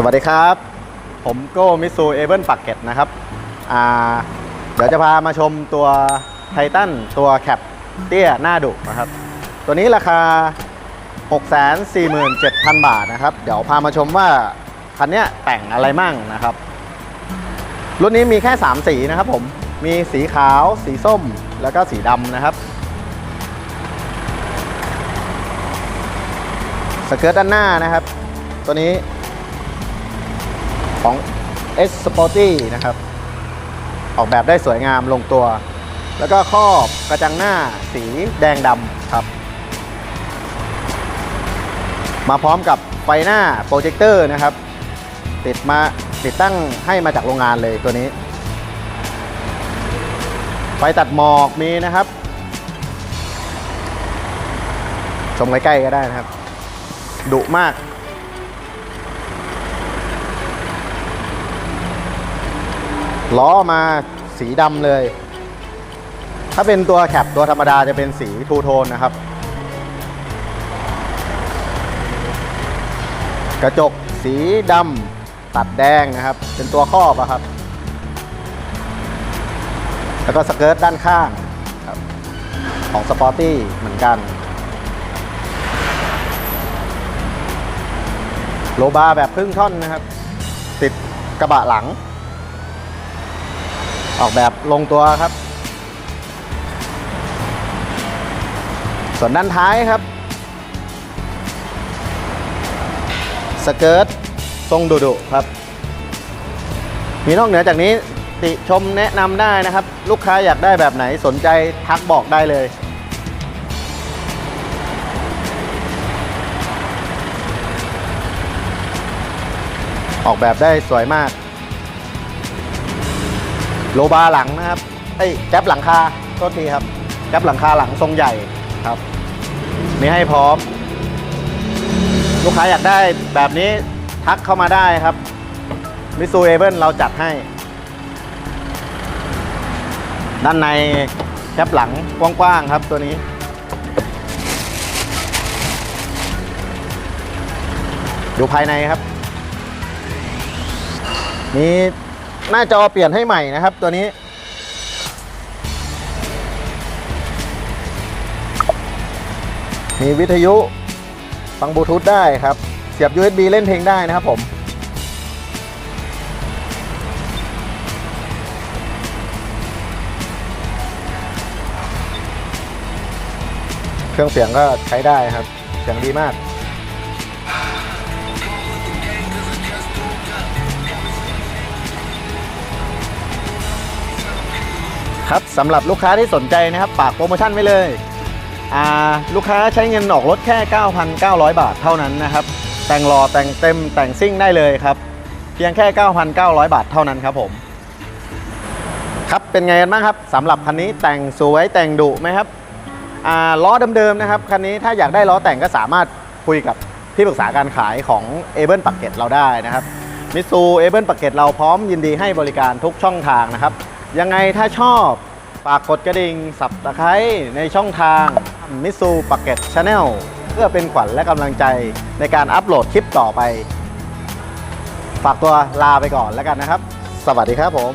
สวัสดีครับ ผมโก้มิซูเอเบิลปักเก็ตนะครับ เดี๋ยวจะพามาชมตัวไททันตัวแคปเตี้ยหน้าดุนะครับ ตัวนี้ราคา 647,000 บาทนะครับ เดี๋ยวพามาชมว่า คันนี้แต่งอะไรมั่งนะครับ รุ่นนี้มีแค่ 3 สีนะครับผม มีสีขาว สีส้ม แล้วก็สีดำนะครับ สเกิร์ตด้านหน้านะครับ ตัวนี้ ของ S Sporty นะครับ ออกแบบได้สวยงามลงตัว แล้วก็ครอบกระจังหน้าสีแดงดำครับ มาพร้อมกับไฟหน้าโปรเจคเตอร์นะครับ ติดมาติดตั้งให้มาจากโรงงานเลยตัวนี้ ไฟตัดหมอกมีนะครับ ชมใกล้ๆก็ได้นะครับ ดุมาก ล้อมาสีดำเลย ถ้าเป็นตัวแคปตัวธรรมดาจะเป็นสีทูโทนนะครับ กระจกสีดำตัดแดงนะครับ เป็นตัวครอบอะครับ แล้วก็สเกิร์ตด้านข้างครับของสปอร์ตี้เหมือนกัน โลบาร์แบบครึ่งท่อนนะครับ ติดกระบะหลัง ออกแบบลงตัวครับ ส่วนด้านท้ายครับ สเกิร์ตทรงดุดุครับ มีนอกเหนือจากนี้ติชมแนะนำได้นะครับ ลูกค้าอยากได้แบบไหนสนใจทักบอกได้เลยออกแบบได้สวยมาก โลบาร์หลังนะครับเอ้แก๊ปหลังคาโทษทีครับแก๊ปหลังคาหลังทรงใหญ่ครับมีให้พร้อม ลูกค้าอยากได้แบบนี้ทักเข้ามาได้ครับมิซูเอเบิลเราจัดให้ ด้านในแคปหลังกว้างๆครับตัวนี้ ดูภายในครับมี หน้าจอเปลี่ยนให้ใหม่นะครับ ตัวนี้ มีวิทยุฟังบลูทูธได้ครับ เสียบ USB เล่นเพลงได้นะครับผม เครื่องเสียงก็ใช้ได้ครับ เสียงดีมาก ครับสำหรับลูกค้าที่สนใจนะครับฝากโปรโมชั่นไว้เลยลูกค้าใช้เงินออกรถแค่ 9,900 บาทเท่านั้นนะครับ แต่งรอแต่งเต็มแต่งซิ่งได้เลยครับ เพียงแค่ 9,900 บาทเท่านั้นครับผม ครับเป็นไงกันบ้างครับสำหรับคันนี้แต่งสวยแต่งดุไหมครับล้อเดิมๆนะครับคันนี้ถ้าอยากได้ล้อแต่งก็สามารถคุยกับที่ปรึกษาการขายของเอเบิลปักเก็ตเราได้นะครับมิซูเอเบิลปักเก็ตเราพร้อมยินดีให้บริการทุกช่องทางนะครับ ยังไงถ้าชอบฝากกดกระดิ่งสับตะไคร้ในช่องทางมิซูปักเก็ตชาแนลเพื่อเป็นขวัญและกำลังใจในการอัปโหลดคลิปต่อไป ฝากตัวลาไปก่อนแล้วกันนะครับ สวัสดีครับผม